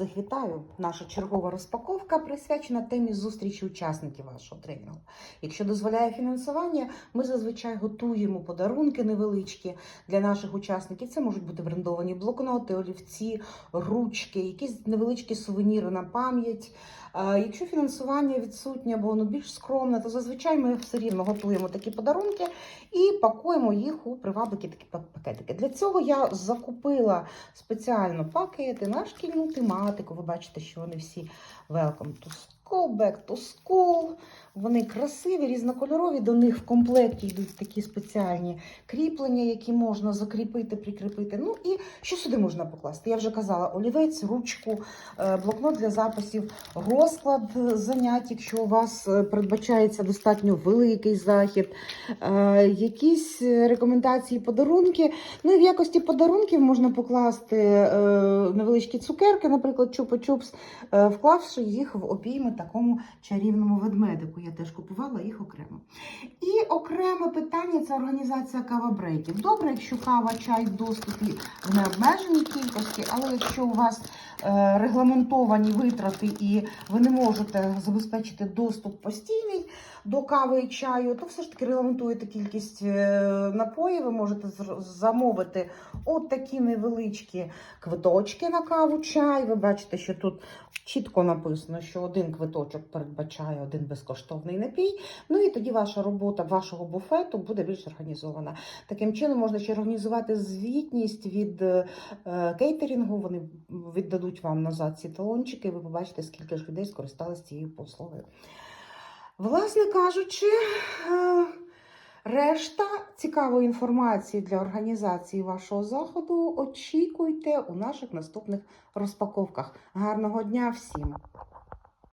Всіх вітаю! Наша чергова розпаковка присвячена темі зустрічі учасників вашого тренінгу. Якщо дозволяє фінансування, ми зазвичай готуємо подарунки невеличкі для наших учасників. Це можуть бути брендовані блокноти, олівці, ручки, якісь невеличкі сувеніри на пам'ять. Якщо фінансування відсутнє або воно більш скромне, то зазвичай ми все рівно готуємо такі подарунки і пакуємо їх у привабливі такі пакетики. Для цього я закупила спеціально пакети на шкільну тематику. Ви бачите, що вони всі welcome to school, back to school. Вони красиві, різнокольорові. До них в комплекті йдуть такі спеціальні кріплення, які можна закріпити, прикріпити. Ну і що сюди можна покласти? Я вже казала: олівець, ручку, е, блокнот для записів, розклад занять, якщо у вас е, передбачається достатньо великий захід, е, якісь рекомендації, подарунки. Ну і в якості подарунків можна покласти невеличкі цукерки, наприклад, чупа-чупс, вклавши їх в обійми такому чарівному ведмедику. Я теж купувала їх окремо. І окреме питання це організація кава-брейків. Добре, якщо кава, чай в доступі в необмеженій кількості, але якщо у вас регламентовані витрати і ви не можете забезпечити доступ постійний до кави і чаю, то все ж таки регламентуєте кількість е, напоїв. Ви можете замовити от такі невеличкі квиточки на каву, чай. Ви бачите, що тут чітко написано, що один квиточок передбачає один безкоштовний напій. Ну і тоді ваша робота вашого буфету буде більш організована. Таким чином можна ще організувати звітність від е, кейтерінгу. Вони віддадуть вам назад ці талончики, і ви побачите, скільки ж людей скористалися цією послугою. Власне кажучи, е, решта цікавої інформації для організації вашого заходу очікуйте у наших наступних розпаковках. Гарного дня всім!